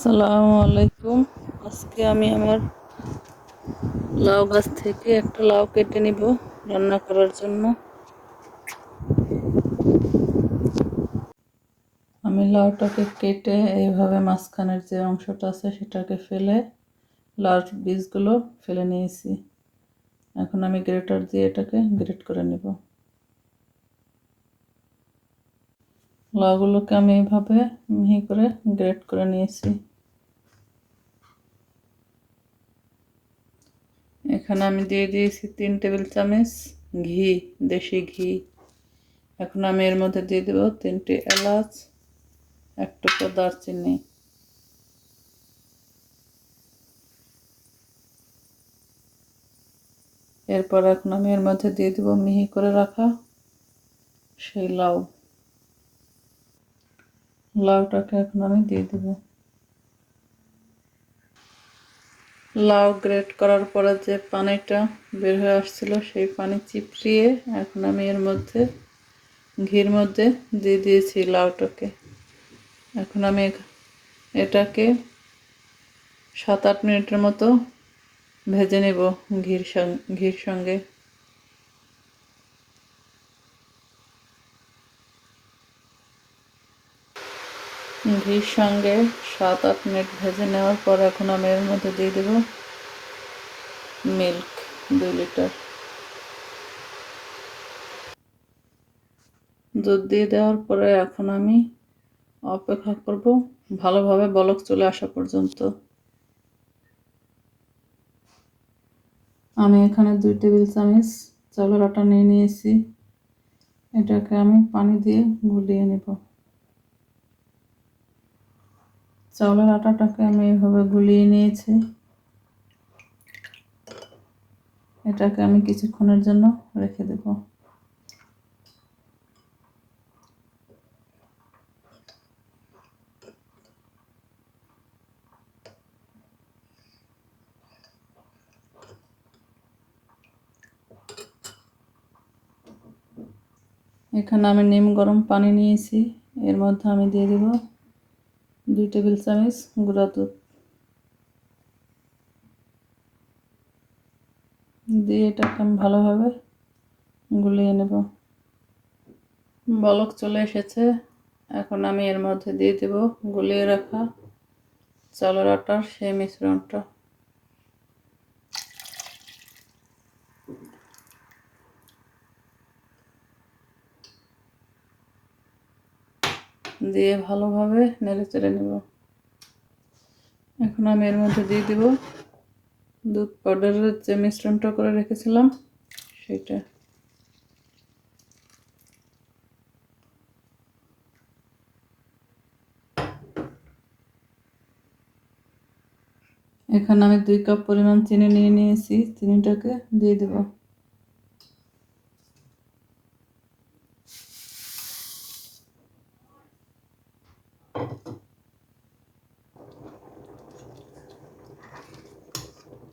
আসসালামু আলাইকুম। আজকে আমি আমার লাউ গাছ থেকে একটা লাউ কেটে নিব রান্না করার জন্য। আমি লাউটাকে কেটে এইভাবে মাঝখানের যে অংশটা আছে সেটাকে ফেলে লাউর বীজগুলো ফেলে নিয়েছি। এখন আমি গ্রেটার দিয়ে এটাকে গ্রেট করে নেব। লাউগুলোকে আমি এইভাবে মিহি করে গ্রেট করে নিয়েছি। এখানে আমি দিয়ে দিয়েছি তিন টেবিল চামচ ঘি, দেশি ঘি। এখন আমি এর মধ্যে দিয়ে দেবো তিনটি এলাচ, এক টুকরো দারচিনি। এরপর এখন আমি এর মধ্যে দিয়ে দেবো মিহি করে রাখা সেই লাউ। লাউটাকে এখন আমি দিয়ে দেব। লাউ গ্রেট করার পরে যে পানিটা বের হয়ে আসছিল, সেই পানি চিপড়িয়ে এখন আমি এর মধ্যে, ঘির মধ্যে দিয়ে দিয়েছি লাউটাকে। এখন আমি এটাকে সাত আট মিনিটের মতো ভেজে নেব ঘির সঙ্গে ঘির সঙ্গে। ঘির সঙ্গে সাত আট মিনিট ভেজে নেওয়ার পর এখন আমি এর মধ্যে দিয়ে দেব মিল্ক দুই লিটার। দুধ দিয়ে দেওয়ার পরে এখন আমি অপেক্ষা করব ভালোভাবে বলক চলে আসা পর্যন্ত। আমি এখানে দুই টেবিল চামচ চাউলের আটা নিয়ে নিয়েছি। এটাকে আমি পানি দিয়ে গুলিয়ে নেব। চাউলের আটাটাকে আমি এইভাবে গুলিয়ে নিয়েছি। এটাকে আমি কিছুক্ষণের জন্য রেখে দেব। এখানে আমি নিম গরম পানি নিয়েছি। এর মধ্যে আমি দিয়ে দেব দুই টেবিল চামচ গুঁড়া দুধ। দিয়ে এটাকে আমি ভালোভাবে গুলিয়ে নেব। বলক চলে এসেছে। এখন আমি এর মধ্যে দিয়ে দেব গুলিয়ে রাখা চালের আটার সেই মিশ্রণটা। দিয়ে ভালোভাবে নেড়ে চেড়ে নেব। এখন আমি এর মধ্যে দিয়ে দিব দুধ পাউডারের যে মিশ্রণটা করে রেখেছিলাম, সেটা। এখানে আমি দুই কাপ পরিমাণ চিনি নিয়ে নিয়েছি, চিনিটাকে দিয়ে দেব।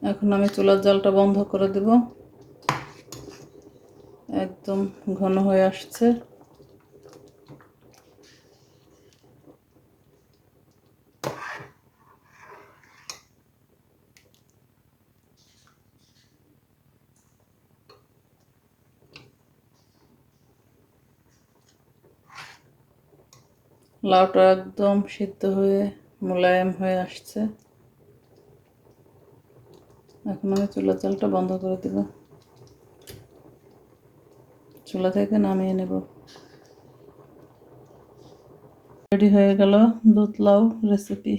এখন আমি চুলার জলটা বন্ধ করে দেব। একদম ঘন হয়ে আসছে। লাউটা একদম সিদ্ধ হয়ে, মোলায়েম হয়ে আসছে। এখন আমি চুলা চালটা বন্ধ করে দেব। চুলা থেকে নামিয়ে নেব। রেডি হয়ে গেল দুধ লাউ রেসিপি